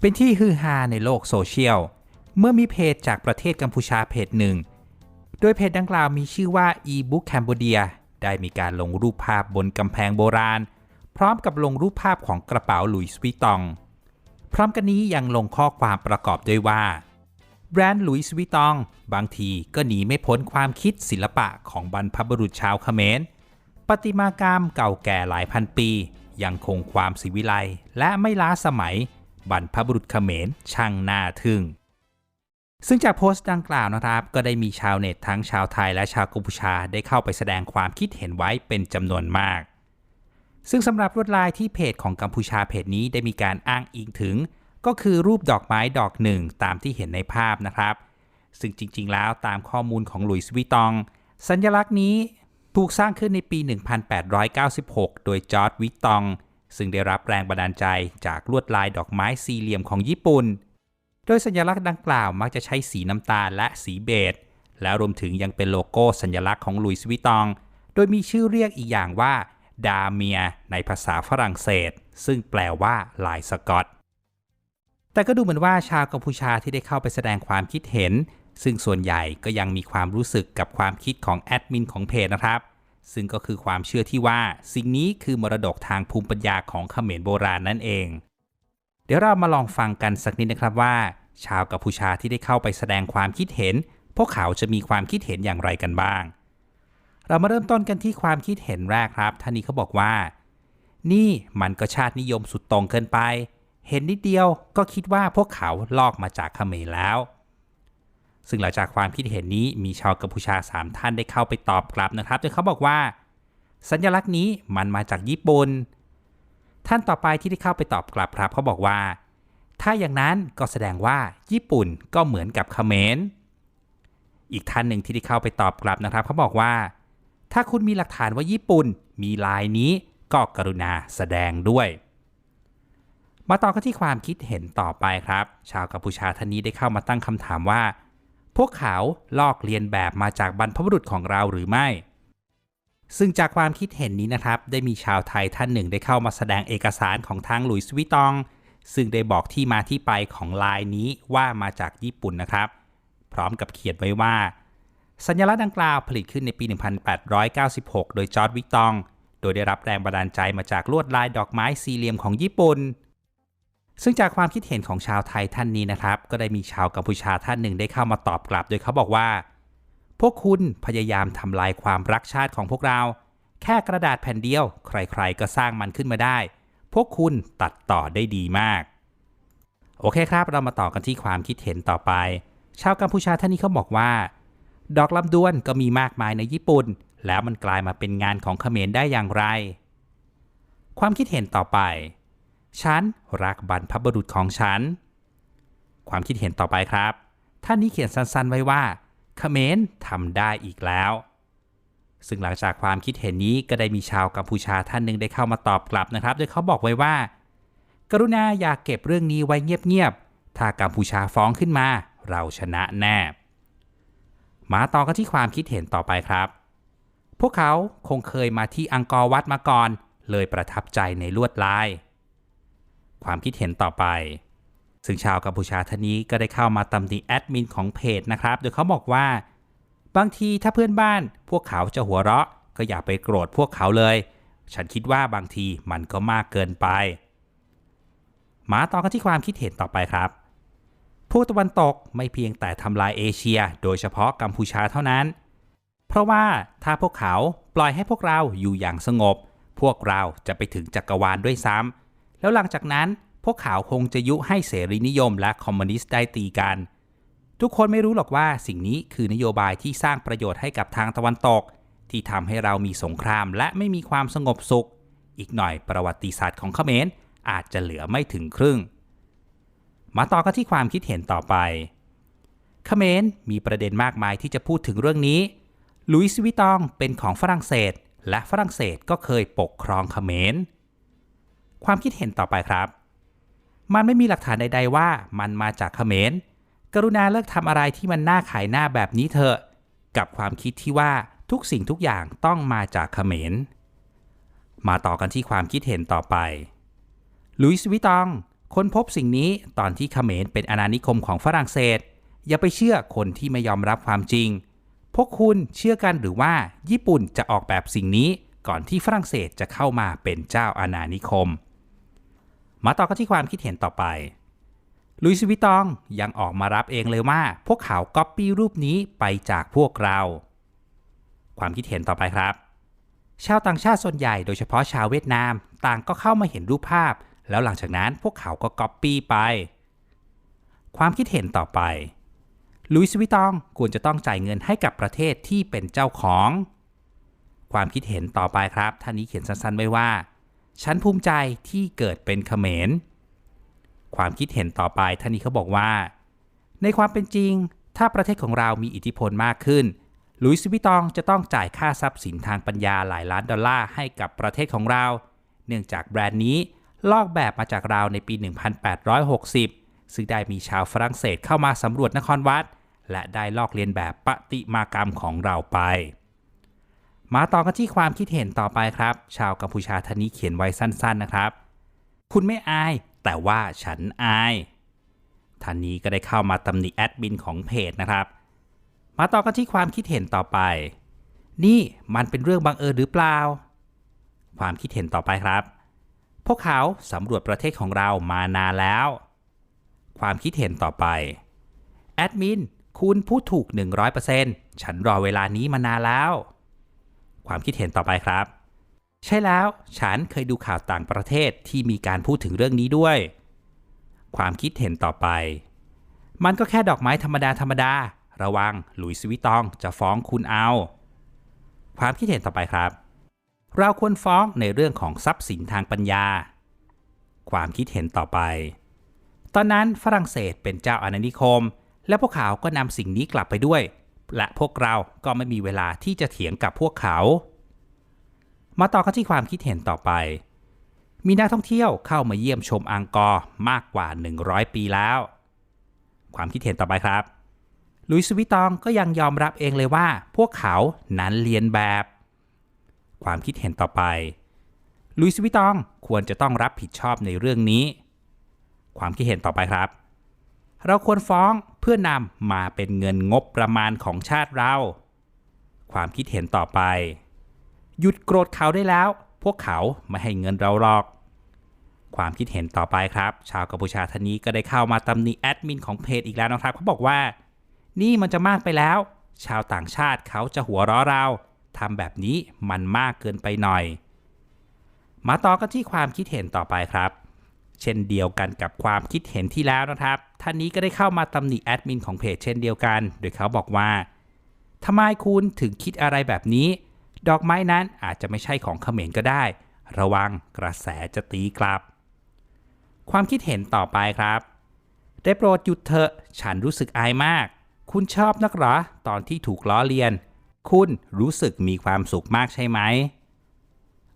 เป็นที่ฮือฮาในโลกโซเชียล เมื่อมีเพจจากประเทศกัมพูชาเพจหนึ่ง โดยเพจดังกล่าวมีชื่อว่า e-book Cambodia ได้มีการลงรูปภาพบนกำแพงโบราณ พร้อมกับลงรูปภาพของกระเป๋าหลุยส์วิตตอง พร้อมกันนี้ยังลงข้อความประกอบด้วยว่า แบรนด์หลุยส์วิตตอง บางทีก็หนีไม่พ้นความคิดศิลปะของบรรพบุรุษชาวเขมรประติมากรรมเก่าแก่หลายพันปี ยังคงความศิวิไลและไม่ล้าสมัย บรรพบุรุษเขมรช่างน่าทึ่ง ซึ่งจากโพสต์ดังกล่าวนะครับ ก็ได้มีชาวเน็ตทั้งชาวไทยและชาวกัมพูชาได้เข้าไปแสดงความคิดเห็นไว้เป็นจำนวนมาก ซึ่งสำหรับลวดลายที่เพจของกัมพูชาเพจนี้ได้มีการอ้างอิงถึง ก็คือรูปดอกไม้ดอกหนึ่งตามที่เห็นในภาพนะครับ ซึ่งจริง ๆ แล้วตามข้อมูลของหลุยส์วิตตอง สัญลักษณ์นี้ถูกสร้างขึ้นในปี 1896 โดยจอร์ดวิตตอง ซึ่งได้รับแรงบันดาลใจจากลวดลายดอกไม้สี่เหลี่ยมของญี่ปุ่น โดยสัญลักษณ์ดังกล่าวมักจะใช้สีน้ำตาลและสีเบจแล้วรวมถึงยังเป็นโลโก้สัญลักษณ์ของลุยส์วิตตอง โดยมีชื่อเรียกอีกอย่างว่าดาเมียในภาษาฝรั่งเศส ซึ่งแปลว่าลายสกอต แต่ก็ดูเหมือนว่าชาวกัมพูชาที่ได้เข้าไปแสดงความคิดเห็น ซึ่งส่วนใหญ่ก็ยังมีความรู้สึกกับความคิดของแอดมินของเพจนะครับ ซึ่งก็คือความเชื่อที่ว่าสิ่งนี้คือมรดกทางภูมิปัญญาของเขมรโบราณนั่นเอง เดี๋ยวเรามาลองฟังกันสักนิดนะครับว่า ชาวกัมพูชาที่ได้เข้าไปแสดงความคิดเห็น พวกเขาจะมีความคิดเห็นอย่างไรกันบ้าง เรามาเริ่มต้นกันที่ความคิดเห็นแรกครับท่านนี้เขาบอกว่า นี่มันก็ชาตินิยมสุดตรงเกินไป เห็นนิดเดียวก็คิดว่าพวกเขาลอกมาจากเขมรแล้ว ซึ่งหลังจากความคิดเห็นนี้มีชาวกัมพูชา 3 ท่านได้เข้าไปตอบกลับนะครับโดยเขาบอกว่า สัญลักษณ์นี้มันมาจากญี่ปุ่น ท่านต่อไปที่ได้เข้าไปตอบกลับครับเขาบอกว่า ถ้าอย่างนั้นก็แสดงว่าญี่ปุ่นก็เหมือนกับเขมร อีกท่านหนึ่งที่ได้เข้าไปตอบกลับนะครับเขาบอกว่า ถ้าคุณมีหลักฐานว่าญี่ปุ่นมีลายนี้ก็กรุณาแสดงด้วยมาต่อกันที่ความคิดเห็นต่อไปครับ ชาวกัมพูชาท่านนี้ได้เข้ามาตั้งคำถามว่า พวกเขาลอกเลียนแบบมาจากบรรพบุรุษของเราหรือไม่ ซึ่งจากความคิดเห็นนี้นะครับ ได้มีชาวไทยท่านหนึ่งได้เข้ามาแสดงเอกสารของทางหลุยส์วิตตอง ซึ่งได้บอกที่มาที่ไปของลายนี้ว่ามาจากญี่ปุ่นนะครับ พร้อมกับเขียนไว้ว่า สัญลักษณ์ดังกล่าวผลิตขึ้นในปี 1896 โดยจอร์ดวิกตอง โดยได้รับแรงบันดาลใจมาจากลวดลายดอกไม้สี่เหลี่ยมของญี่ปุ่น ซึ่งจากความคิดเห็นของชาวไทยท่านนี้นะครับ ก็ได้มีชาวกัมพูชาท่านหนึ่งได้เข้ามาตอบกลับ โดยเขาบอกว่า พวกคุณพยายามทำลายความรักชาติของพวกเรา แค่กระดาษแผ่นเดียว ใครๆ ก็สร้างมันขึ้นมาได้ พวกคุณตัดต่อได้ดีมาก โอเคครับ เรามาต่อกันที่ความคิดเห็นต่อไป ชาวกัมพูชาท่านนี้เขาบอกว่า ดอกลำดวนก็มีมากมายในญี่ปุ่น แล้วมันกลายมาเป็นงานของเขมรได้อย่างไร ความคิดเห็นต่อไป ฉันรักบรรพบุรุษของฉัน ความคิดเห็นต่อไปครับ ท่านนี้เขียนสั้นๆไว้ว่าเขมรทำได้อีกแล้ว ซึ่งหลังจากความคิดเห็นนี้ก็ได้มีชาวกัมพูชาท่านหนึ่งได้เข้ามาตอบกลับนะครับ โดยเขาบอกไว้ว่า กรุณาอย่าเก็บเรื่องนี้ไว้เงียบๆ ถ้ากัมพูชาฟ้องขึ้นมา เราชนะแน่ มาต่อกันที่ความคิดเห็นต่อไปครับ พวกเขาคงเคยมาที่อังกอร์วัดมาก่อน เลยประทับใจในลวดลาย ความคิดเห็นต่อไป ซึ่งชาวกัมพูชาท่านนี้ก็ได้เข้ามาตำหนิแอดมินของเพจนะครับ โดยเขาบอกว่า บางทีถ้าเพื่อนบ้าน พวกเขาจะหัวเราะ ก็อย่าไปโกรธพวกเขาเลย ฉันคิดว่าบางทีมันก็มากเกินไป มาต่อกันที่ความคิดเห็นต่อไปครับพวกตะวันตกไม่เพียงแต่ทำลายเอเชีย โดยเฉพาะกัมพูชาเท่านั้น เพราะว่าถ้าพวกเขาปล่อยให้พวกเราอยู่อย่างสงบ พวกเราจะไปถึงจักรวาลด้วยซ้ำ แล้วหลังจากนั้นพวกเขาคงจะยุให้เสรีนิยมและคอมมิวนิสต์ได้ตีกัน ทุกคนไม่รู้หรอกว่าสิ่งนี้คือนโยบายที่สร้างประโยชน์ให้กับทางตะวันตก ที่ทำให้เรามีสงครามและไม่มีความสงบสุข อีกหน่อยประวัติศาสตร์ของเขมรอาจจะเหลือไม่ถึงครึ่ง มาต่อกันที่ความคิดเห็นต่อไปเขมรมีประเด็นมากมายที่จะพูดถึงเรื่องนี้ลุยส์วิตองเป็นของฝรั่งเศส และฝรั่งเศสก็เคยปกครองเขมร ความคิดเห็นต่อไปครับ มันไม่มีหลักฐานใด ๆ ว่ามันมาจากเขมร กรุณาเลิกทำอะไรที่มันน่าขายหน้าแบบนี้เถอะ กับความคิดที่ว่าทุกสิ่งทุกอย่างต้องมาจากเขมร มาต่อกันที่ความคิดเห็นต่อไปลุยส์วิตองค้นพบสิ่งนี้ตอนที่เขมรเป็นอาณานิคมของฝรั่งเศส อย่าไปเชื่อคนที่ไม่ยอมรับความจริง พวกคุณเชื่อกันหรือว่าญี่ปุ่นจะออกแบบสิ่งนี้ก่อนที่ฝรั่งเศสจะเข้ามาเป็นเจ้าอาณานิคม มาต่อกันที่ความคิดเห็นต่อไปลุยส์วิตองยังออกมารับเองเลยว่า พวกเขาก๊อปปี้รูปนี้ไปจากพวกเรา ความคิดเห็นต่อไปครับ ชาวต่างชาติส่วนใหญ่โดยเฉพาะชาวเวียดนาม ต่างก็เข้ามาเห็นรูปภาพ แล้วหลังจากนั้นพวกเขาก็ก๊อปปี้ไป ความคิดเห็นต่อไปลุยส์วิตองควรจะต้องจ่ายเงินให้กับประเทศที่เป็นเจ้าของ ความคิดเห็นต่อไปครับท่านนี้เขียนสั้นๆไว้ว่า ฉันภูมิใจที่เกิดเป็นเขมร ความคิดเห็นต่อไปท่านนี้เขาบอกว่า ในความเป็นจริง ถ้าประเทศของเรามีอิทธิพลมากขึ้น ลุยส์วิตองจะต้องจ่ายค่าทรัพย์สินทางปัญญาหลายล้านดอลลาร์ให้กับประเทศของเรา เนื่องจากแบรนด์นี้ลอกแบบมาจากเราในปี 1860 ซึ่งได้มีชาวฝรั่งเศสเข้ามาสำรวจนครวัด และได้ลอกเลียนแบบปฏิมากรรมของเราไป มาต่อกันที่ความคิดเห็นต่อไปครับ ชาวกัมพูชาท่านนี้เขียนไว้สั้นๆนะครับ คุณไม่อาย แต่ว่าฉันอายท่านนี้ก็ได้เข้ามาตำหนิแอดมินของเพจนะครับ มาต่อกันที่ความคิดเห็นต่อไป นี่มันเป็นเรื่องบังเอิญหรือเปล่า ความคิดเห็นต่อไปครับ พวกเขาสำรวจประเทศของเรามานานแล้ว ความคิดเห็นต่อไป แอดมิน คุณพูดถูก 100%ฉันรอเวลานี้มานานแล้ว ความคิดเห็นต่อไปครับ ใช่แล้วฉันเคยดูข่าวต่างประเทศที่มีการพูดถึงเรื่องนี้ด้วย ความคิดเห็นต่อไป มันก็แค่ดอกไม้ธรรมดาธรรมดา ระวังหลุยสวิตองจะฟ้องคุณเอา ความคิดเห็นต่อไปครับ เราควรฟ้องในเรื่องของทรัพย์สินทางปัญญา ความคิดเห็นต่อไป ตอนนั้นฝรั่งเศสเป็นเจ้าอาณานิคม และพวกเขาก็นำสิ่งนี้กลับไปด้วย และพวกเราก็ไม่มีเวลาที่จะเถียงกับพวกเขา มาต่อกันที่ความคิดเห็นต่อไป มีนักท่องเที่ยวเข้ามาเยี่ยมชมอังกอร์มากกว่า 100 ปีแล้ว ความคิดเห็นต่อไปครับลุยส์วิตองก็ยังยอมรับเองเลยว่า พวกเขานั้นเรียนแบบ ความคิดเห็นต่อไป ลุยส์วิตองควรจะต้องรับผิดชอบในเรื่องนี้ ความคิดเห็นต่อไปครับ เราควรฟ้อง พื่อนำมาเป็นเงินงบประมาณของชาติเรา ความคิดเห็นต่อไป หยุดโกรธเขาได้แล้ว พวกเขาไม่ให้เงินเราหรอก ความคิดเห็นต่อไปครับ ชาวกัมพูชาท่านนี้ก็ได้เข้ามาตำหนิแอดมินของเพจอีกแล้วนะครับเขาบอกว่า นี่มันจะมากไปแล้ว ชาวต่างชาติเขาจะหัวเราะเราทำแบบนี้มันมากเกินไปหน่อย มาต่อกันที่ความคิดเห็นต่อไปครับ เช่นเดียวกันกับความคิดเห็นที่แล้วนะครับ ท่านนี้ก็ได้เข้ามาตำหนิแอดมินของเพจเช่นเดียวกัน โดยเขาบอกว่าทำไมคุณถึงคิดอะไรแบบนี้ ดอกไม้นั้นอาจจะไม่ใช่ของเขมรก็ได้ ระวังกระแสจะตีกลับ ความคิดเห็นต่อไปครับ ได้โปรดหยุดเถอะ ฉันรู้สึกอายมาก คุณชอบนักหรอ ตอนที่ถูกล้อเลียน คุณรู้สึกมีความสุขมากใช่ไหม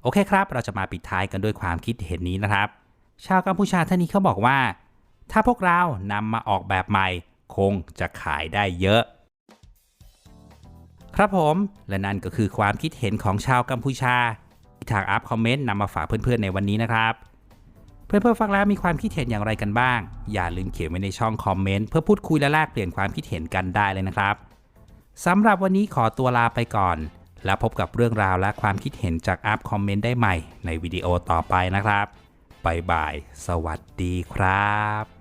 โอเคครับ เราจะมาปิดท้ายกันด้วยความคิดเห็นนี้นะครับ ชาวกัมพูชาท่านนี้เขาบอกว่า ถ้าพวกเรานำมาออกแบบใหม่ คงจะขายได้เยอะ ครับผมและนั่นก็คือความคิดเห็นของชาวกัมพูชาที่ทางอัพคอมเมนต์นำมาฝากเพื่อนๆในวันนี้นะครับ เพื่อนๆฟังแล้วมีความคิดเห็นอย่างไรกันบ้าง อย่าลืมเขียนไว้ในช่องคอมเมนต์เพื่อพูดคุยและแลกเปลี่ยนความคิดเห็นกันได้เลยนะครับสำหรับวันนี้ขอตัวลาไปก่อน แล้วพบกับเรื่องราวและความคิดเห็นจากอัพคอมเมนต์ได้ใหม่ในวิดีโอต่อไปนะครับ บาย สวัสดีครับ